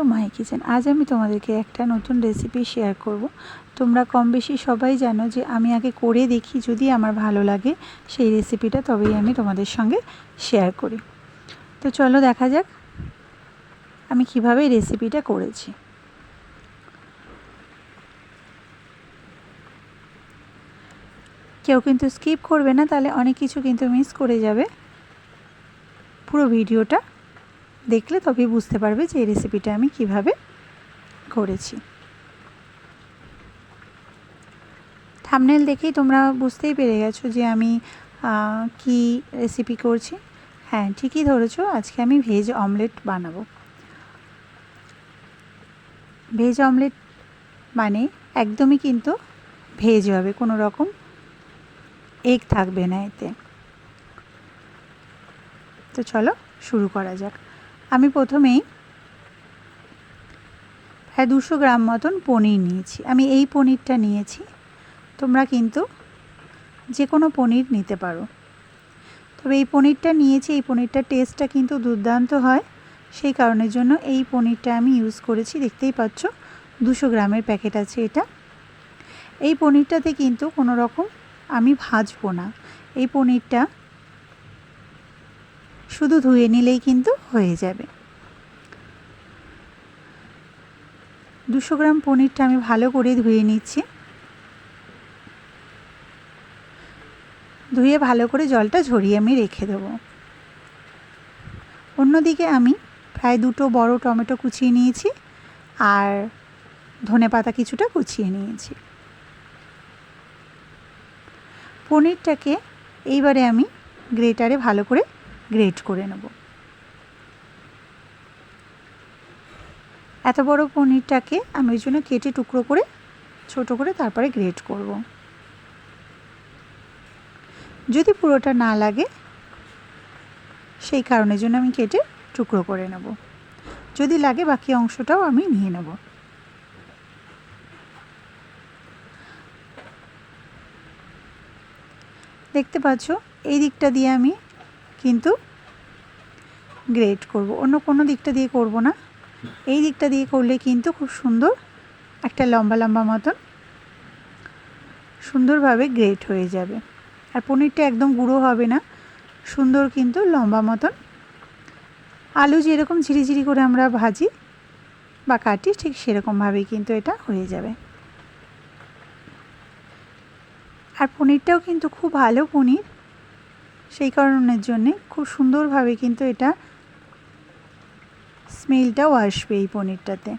To my kitchen. আজ আমি তোমাদেরকে একটা নতুন রেসিপি শেয়ার করব। তোমরা কম বেশি সবাই জানো যে আমি আগে করে দেখি যদি আমার ভালো লাগে, সেই রেসিপিটা তবেই আমি তোমাদের সঙ্গে শেয়ার করি। তো চলো দেখা যাক আমি কীভাবে রেসিপিটা করেছি। কেউ কিন্তু স্কিপ করবে না, তাহলে অনেক কিছু কিন্তু মিস করে যাবে। পুরো ভিডিওটা দেখলে তবেই বুঝতে পারবে যে এই রেসিপিটা আমি কীভাবে করেছি। থামনেল দেখেই তোমরা বুঝতেই পেরে গেছো যে আমি কি রেসিপি করছি। হ্যাঁ ঠিকই ধরেছো, আজকে আমি ভেজ অমলেট বানাবো। ভেজ অমলেট মানে একদমই কিন্তু ভেজ হবে, কোনো রকম এগ থাকবে না এতে। তো চলো, শুরু করা যাক। আমি প্রথমেই প্রায় দুশো গ্রাম মতন পনির নিয়েছি। আমি এই পনিরটা নিয়েছি। তোমরা কিন্তু যে কোনো পনির নিতে পারো। তবে এই পনিরটা নিয়েছি, এই পনিরটার টেস্টটা কিন্তু দুর্দান্ত হয়। সেই কারণের জন্য এই পনিরটা আমি ইউজ করেছি। দেখতেই পাচ্ছ, দুশো গ্রামের প্যাকেট আছে এটা। এই পনিরটাতে কিন্তু কোনো রকম আমি ভাজবো না। এই পনিরটা শুধু ধুয়ে নিলেই কিন্তু হয়ে যাবে। দুশো গ্রাম পনিরটা আমি ভালো করে ধুয়ে নিচ্ছি। ধুয়ে ভালো করে জলটা ঝরিয়ে আমি রেখে দেবো। অন্যদিকে আমি প্রায় দুটো বড় টমেটো কুচিয়ে নিয়েছি আর ধনে পাতা কিছুটা কুচিয়ে নিয়েছি। পনিরটাকে এইবারে আমি গ্রেটারে ভালো করে গ্রেট করে নেব। এত বড় পনিরটাকে আমি ওই জন্য কেটে টুকরো করে, ছোট করে তারপরে গ্রেট করব। যদি পুরোটা না লাগে, সেই কারণের জন্য আমি কেটে টুকরো করে নেব। যদি লাগে বাকি অংশটাও আমি নিয়ে নেব। দেখতে পাচ্ছ, এই দিকটা দিয়ে আমি কিন্তু গ্রেট করব। অন্য কোনো দিকটা দিয়ে করব না। এই দিকটা দিয়ে করলে কিন্তু খুব সুন্দর একটা লম্বা লম্বা মতন সুন্দরভাবে গ্রেট হয়ে যাবে। আর পনিরটা একদম গুঁড়ো হবে না, সুন্দর কিন্তু লম্বা মতন। আলু যেরকম ঝিরিঝিরি করে আমরা ভাজি বা কাটি, ঠিক সেরকমভাবেই কিন্তু এটা হয়ে যাবে। আর পনিরটাও কিন্তু খুব ভালো পনির। সেই কারণের জন্যে খুব সুন্দরভাবে কিন্তু এটা স্মেলটাও আসবে এই পনিরটাতে।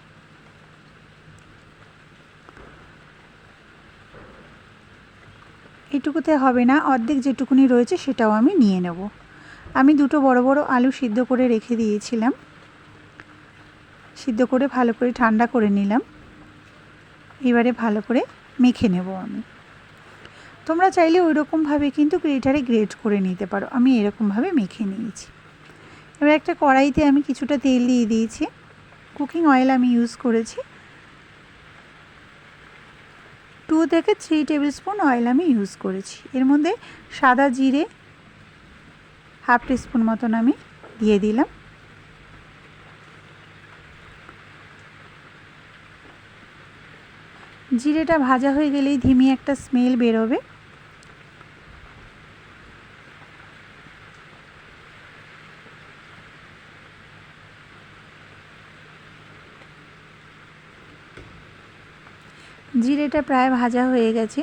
এটুকুতে হবে না, অর্ধেক যেটুকুনি রয়েছে সেটাও আমি নিয়ে নেব। আমি দুটো বড় বড় আলু সিদ্ধ করে রেখে দিয়েছিলাম। সিদ্ধ করে ভালো করে ঠান্ডা করে নিলাম। এবারে ভালো করে মেখে নেব আমি। তোমরা চাইলে ওই রকমভাবে কিন্তু গ্রেটারে গ্রেট করে নিতে পারো। আমি এরকমভাবে মেখে নিয়েছি। এবার একটা কড়াইতে আমি কিছুটা তেল দিয়ে দিয়েছি। কুকিং অয়েল আমি ইউজ করেছি। টু থেকে থ্রি টেবিল স্পুন অয়েল আমি ইউজ করেছি। এর মধ্যে সাদা জিরে হাফ টিস্পুন মতন আমি দিয়ে দিলাম। জিরেটা ভাজা হয়ে গেলেই ধিমি একটা স্মেল বেরোবে। জিরেটা প্রায় ভাজা হয়ে গেছে।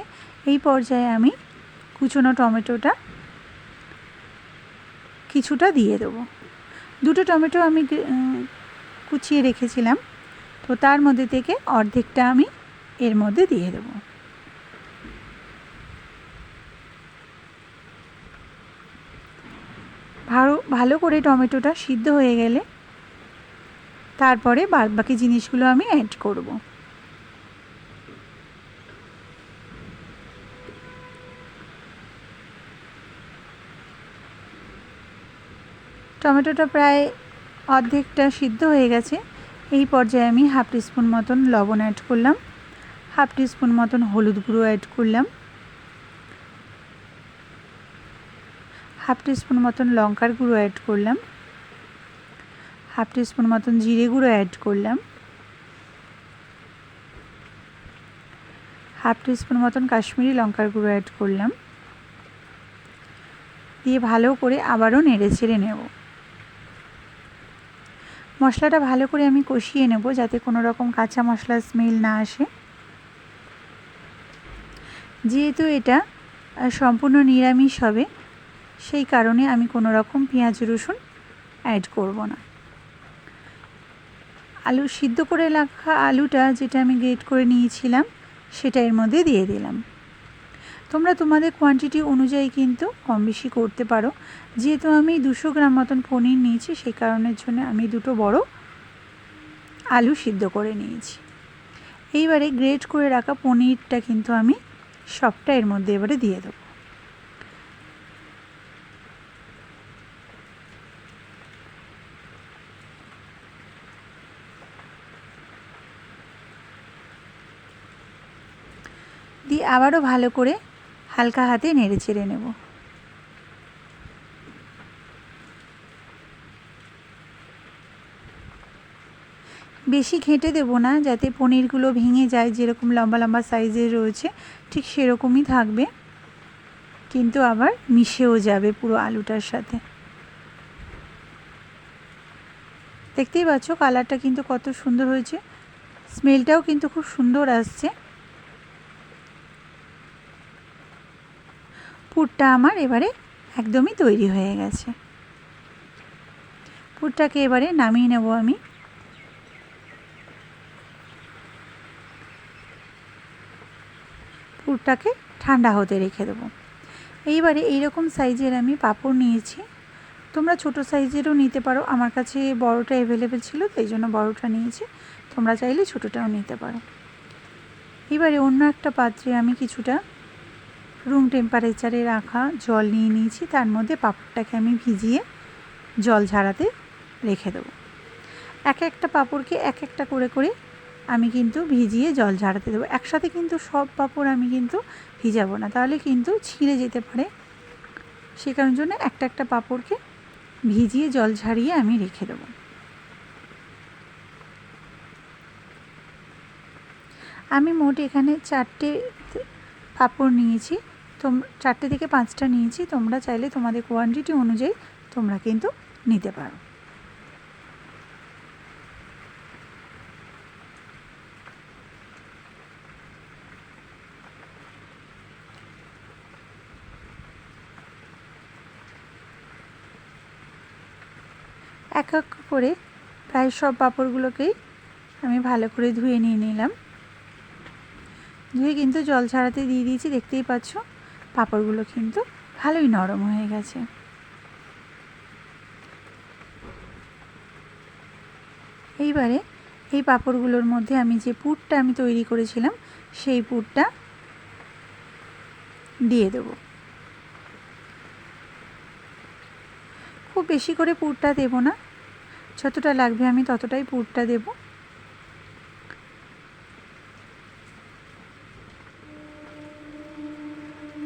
এই পর্যায়ে আমি কুচনো টমেটোটা কিছুটা দিয়ে দেবো। দুটো টমেটো আমি কুচিয়ে রেখেছিলাম। তো তার মধ্যে থেকে অর্ধেকটা আমি এর মধ্যে দিয়ে দেবো। ভালো ভালো করে টমেটোটা সিদ্ধ হয়ে গেলে তারপরে বাদ বাকি জিনিসগুলো আমি অ্যাড করব। টমেটোটা প্রায় অর্ধেকটা সিদ্ধ হয়ে গেছে। এই পর্যায়ে আমি হাফ টিস্পুন মতন লবণ অ্যাড করলাম। হাফ টিস্পুন মতন হলুদ গুঁড়ো অ্যাড করলাম। হাফ টিস্পুন মতন লঙ্কার গুঁড়ো অ্যাড করলাম। হাফ টিস্পুন মতন জিরে গুঁড়ো অ্যাড করলাম। হাফ টিস্পুন মতন কাশ্মীরি লঙ্কার গুঁড়ো অ্যাড করলাম। দিয়ে ভালো করে আবারও নেড়ে ছেড়ে নেব। মশলাটা ভালো করে আমি কষিয়ে নেব যাতে কোনো রকম কাঁচা মশলার স্মেল না আসে। যেহেতু এটা সম্পূর্ণ নিরামিষ হবে, সেই কারণে আমি কোনো রকম পেঁয়াজ, রসুন অ্যাড করব না। আলু সিদ্ধ করে রাখা আলুটা যেটা আমি গ্রেট করে নিয়েছিলাম, সেটা এর মধ্যে দিয়ে দিলাম। তোমরা তোমাদের কোয়ান্টিটি অনুযায়ী কিন্তু কম বেশি করতে পারো। যেহেতু আমি দুশো গ্রাম মতন পনির নিয়েছি, সেই কারণের জন্য আমি দুটো বড় আলু সিদ্ধ করে নিয়েছি। এইবারে গ্রেট করে রাখা পনিরটা কিন্তু আমি সবটা এর মধ্যে এবারে দিয়ে দেবো। দিয়ে আবারও ভালো করে হালকা হাতে নেড়ে চেড়ে নেব। বেশি ঘেঁটে দেবো না, যাতে পনিরগুলো ভেঙে যায়, যেরকম লম্বা লম্বা সাইজের রয়েছে, ঠিক সেরকমই থাকবে। কিন্তু আবার মিশেও যাবে পুরো আলুটার সাথে। দেখতেই পাচ্ছ কালারটা কিন্তু কত সুন্দর হয়েছে। স্মেলটাও কিন্তু খুব সুন্দর আসছে। পুরটা আমার এবারে একদমই তৈরি হয়ে গেছে। পুরটাকে এবারে নামিয়ে নেব আমি। পুরটাকে ঠান্ডা হতে রেখে দেবো। এইবারে এইরকম সাইজের আমি পাঁপড় নিয়েছি। তোমরা ছোট সাইজেরও নিতে পারো। আমার কাছে বড়টা অ্যাভেলেবেল ছিল, তাই জন্য বড়টা নিয়েছি। তোমরা চাইলে ছোটোটাও নিতে পারো। এবারে অন্য একটা পাত্রে আমি কিছুটা রুম টেম্পারেচারে রাখা জল নিয়ে নিয়েছি, তার মধ্যে পাঁপড়টাকে আমি ভিজিয়ে জল ঝাড়াতে রেখে দেবো। এক একটা পাঁপড়কে এক একটা করে করে আমি কিন্তু ভিজিয়ে জল ঝাড়াতে দেবো। একসাথে কিন্তু সব পাঁপড় আমি কিন্তু ভিজাবো না, তাহলে কিন্তু ছিঁড়ে যেতে পারে। সে কারণ জন্য একটা একটা পাঁপড়কে ভিজিয়ে জল ঝাড়িয়ে আমি রেখে দেবো। আমি মোট এখানে চারটে পাঁপড় নিয়েছি। তোম, চারটে থেকে পাঁচটা নিয়েছি, তোমরা চাইলে তোমাদের কোয়ান্টিটি অনুযায়ী তোমরা কিন্তু নিতে পারো। এক এক করে প্রায় সব পাঁপড়গুলোকেই আমি ভালো করে ধুয়ে নিয়ে নিলাম। ধুয়ে কিন্তু জল ছাড়াতে দিয়ে দিয়েছি, দেখতেই পাচ্ছ। পাঁপড়গুলো কিন্তু ভালোই নরম হয়ে গেছে। এইবারে এই পাঁপড়গুলোর মধ্যে আমি যে পুরটা আমি তৈরি করেছিলাম, সেই পুরটা দিয়ে দেবো। খুব বেশি করে পুরটা দেব না, যতটা লাগবে আমি ততটাই পুরটা দেব।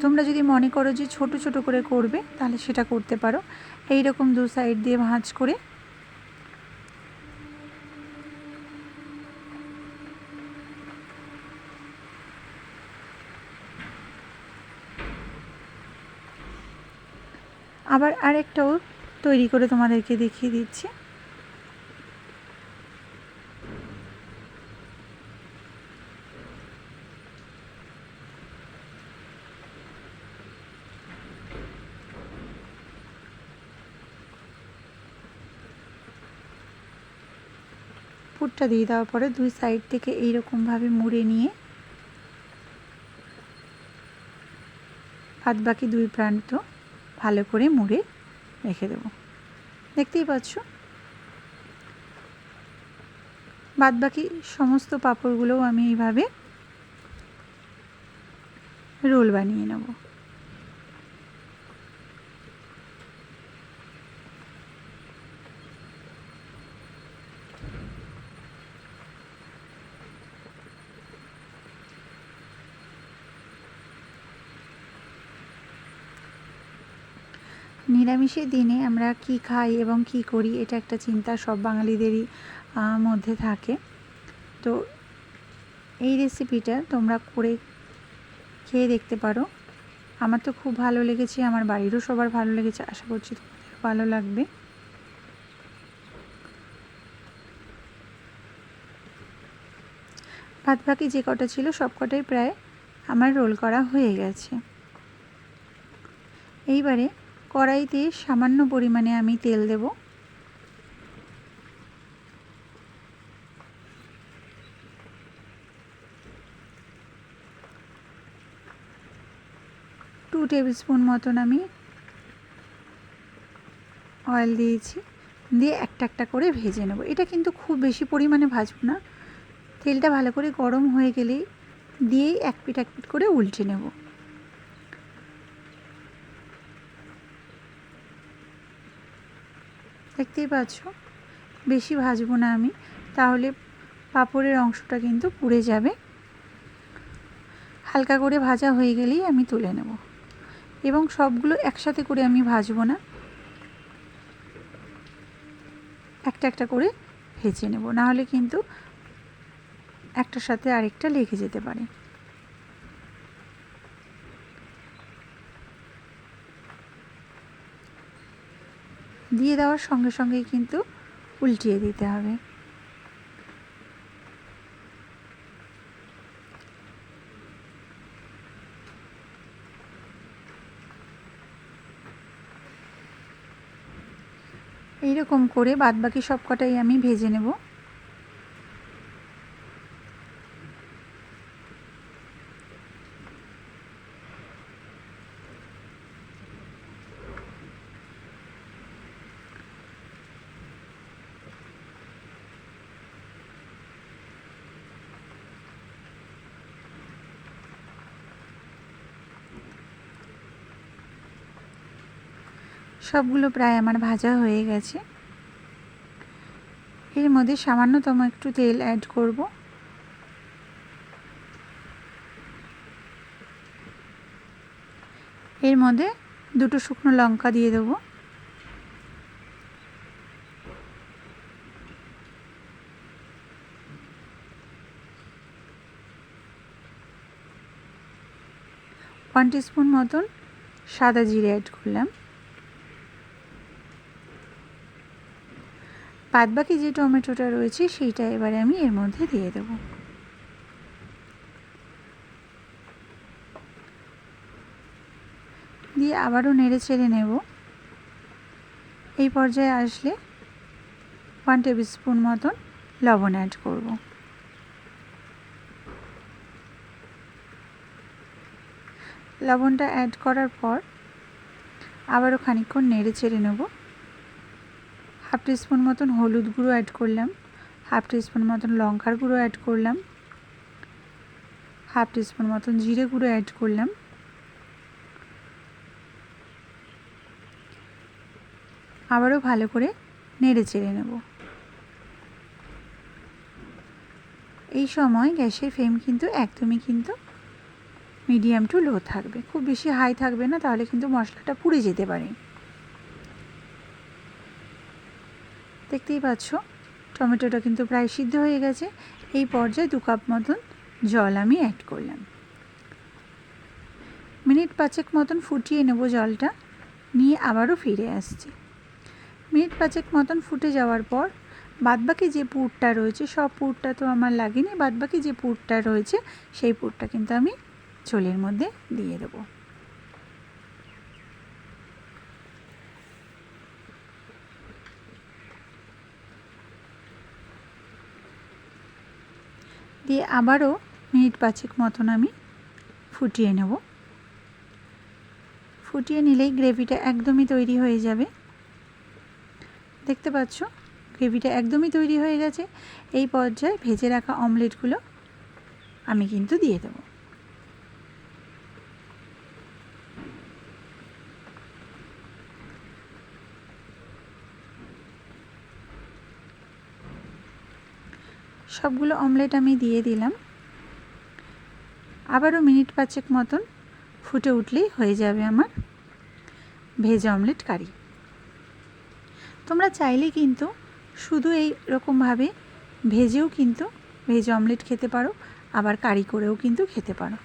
তোমরা যদি মনে করো যে ছোট ছোট করে করবে, তাহলে সেটা করতে পারো। এই রকম দু সাইড দিয়ে ভাঁজ করে। আবার আরেকটাও তৈরি করে তোমাদেরকে দেখিয়ে দিচ্ছি। পুরটা দিয়ে দেওয়ার পরে দুই সাইড থেকে এইরকমভাবে মুড়ে নিয়ে বাদ বাকি দুই প্রান্ত ভালো করে মুড়ে রেখে দেবো। দেখতেই পাচ্ছ? বাদ বাকি সমস্ত পাঁপড়গুলোও আমি এইভাবে রোল বানিয়ে নেব। নিরামিষের দিনে আমরা কি খাই এবং কি করি এটা একটা চিন্তা সব বাঙালিদেরই মধ্যে থাকে। তো এই রেসিপিটা তোমরা করে খেয়ে দেখতে পারো। আমার তো খুব ভালো লেগেছে, আমার বাড়িরও সবার ভালো লেগেছে, আশা করছি তোমাদের ভালো লাগবে। ভাত বাকি যে কটা ছিল সব কটাই প্রায় আমার রোল করা হয়ে গেছে। এইবারে কড়াইতে সামান্য পরিমাণে আমি তেল দেব। টু টেবিল স্পুন মতন আমি অয়েল দিয়েছি। দিয়ে একটা একটা করে ভেজে নেব। এটা কিন্তু খুব বেশি পরিমাণে ভাজবো না। তেলটা ভালো করে গরম হয়ে গেলেই দিয়েই এক পিট এক পিট করে উল্টে নেব। দেখতেই পাচ্ছ? বেশি ভাজবো না আমি। তাহলে পাঁপড়ের অংশটা কিন্তু পুড়ে যাবে। হালকা করে ভাজা হয়ে গেলেই আমি তুলে নেব। এবং সবগুলো একসাথে করে আমি ভাজবো না। একটা একটা করে ভেজে নেব। নাহলে কিন্তু একটার সাথে আরেকটা লেগে যেতে পারে। দিয়ে দেওয়ার সঙ্গে সঙ্গেই কিন্তু উল্টিয়ে দিতে হবে। এইরকম করে বাদবাকি সব কটাই আমি ভেজে নেব। সবগুলো প্রায় আমার ভাজা হয়ে গেছে। এর মধ্যে সামান্যতম একটু তেল অ্যাড করব। এর মধ্যে দুটো শুকনো লঙ্কা দিয়ে দেবো। ওয়ান টিস্পুন মতন সাদা জিরে অ্যাড করলাম। বাদবাকি যে টমেটোটা রয়েছে, সেইটা এবারে আমি এর মধ্যে দিয়ে দেব। দিয়ে আবারও নেড়ে চেড়ে নেব। এই পর্যায়ে আসলে ওয়ান টেবিল স্পুন মতন লবণ অ্যাড করব। লবণটা অ্যাড করার পর আবারও খানিকক্ষণ নেড়ে চেড়ে নেব। হাফ টিস্পুন মতন হলুদ গুঁড়ো অ্যাড করলাম, হাফ টিস্পুন মতন লঙ্কার গুঁড়ো অ্যাড করলাম, হাফ টিস্পুন মতন জিরে গুঁড়ো অ্যাড করলাম। আবারও ভালো করে নেড়ে চেড়ে নেব। এই সময় গ্যাসের ফ্লেম কিন্তু একদমই কিন্তু মিডিয়াম টু লো থাকবে। খুব বেশি হাই থাকবে না, তাহলে কিন্তু মশলাটা পুড়ে যেতে পারে। দেখতেই পাচ্ছ, টমেটোটা কিন্তু প্রায় সিদ্ধ হয়ে গেছে। এই পর্যায়ে দু কাপ মতন জল আমি অ্যাড করলাম। মিনিট পাঁচেক মতন ফুটিয়ে নেব জলটা, নিয়ে আবারও ফিরে আসছি। মিনিট পাঁচেক মতন ফুটে যাওয়ার পর, বাদবাকি যে পুরটা রয়েছে, সব পুরটা তো আমার লাগেনি, বাদবাকি যে পুরটা রয়েছে, সেই পুরটা কিন্তু আমি ঝোলের মধ্যে দিয়ে দেবো। দিয়ে আবারও মিনিট পাঁচেক মতন আমি ফুটিয়ে নেব। ফুটিয়ে নিলেই গ্রেভিটা একদমই তৈরি হয়ে যাবে। দেখতে পাচ্ছ, গ্রেভিটা একদমই তৈরি হয়ে গেছে। এই পর্যায়ে ভেজে রাখা অমলেটগুলো আমি কিন্তু দিয়ে দেবো। সবগুলো অমলেট আমি দিয়ে দিলাম। আবারও মিনিট পাঁচেক মতন ফুটে উঠলেই হয়ে যাবে আমার ভেজ অমলেট কারি। তোমরা চাইলে কিন্তু শুধু এই রকমভাবে ভেজেও কিন্তু ভেজ অমলেট খেতে পারো, আবার কারি করেও কিন্তু খেতে পারো।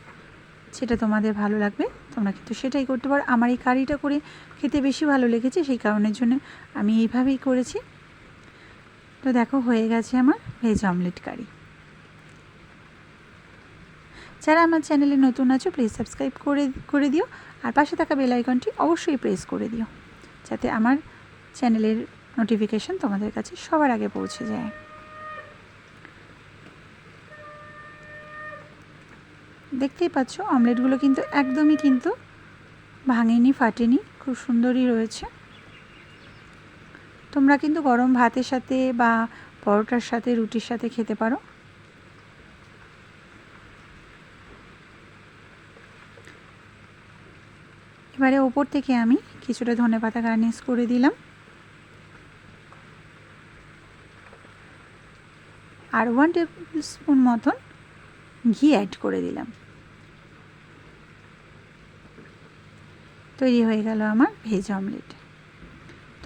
সেটা তোমাদের ভালো লাগবে, তোমরা কিন্তু সেটাই করতে পারো। আমার এই কারিটা করে খেতে বেশি ভালো লেগেছে, সেই কারণের জন্য আমি এইভাবেই করেছি। তো দেখো হয়ে গেছে আমার ভেজ অমলেট কারি। যারা আমার চ্যানেলে নতুন আছো প্লিজ সাবস্ক্রাইব করে করে দিও। আর পাশে থাকা বেল আইকনটি অবশ্যই প্রেস করে দিও, যাতে আমার চ্যানেলের নোটিফিকেশন তোমাদের কাছে সবার আগে পৌঁছে যায়। দেখতেই পাচ্ছ, অমলেটগুলো কিন্তু একদমই কিন্তু ভাঙেনি, ফাটেনি, খুব সুন্দরই রয়েছে। তোমরা কিন্তু গরম ভাতের সাথে বা পরোটার সাথে, রুটির সাথে খেতে পারো। এবারে ওপর থেকে আমি কিছুটা ধনে পাতা গার্নিশ করে দিলাম। আর ওয়ান টেবিল স্পুন মতন ঘি অ্যাড করে দিলাম। তৈরি হয়ে গেল আমার ভেজ অমলেট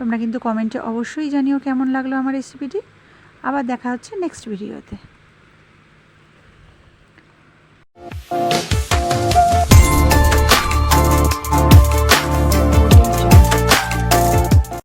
তোমরা কিন্তু কমেন্টে অবশ্যই জানিও কেমন লাগল আমার রেসিপিটি আবার দেখা হচ্ছে নেক্সট ভিডিওতে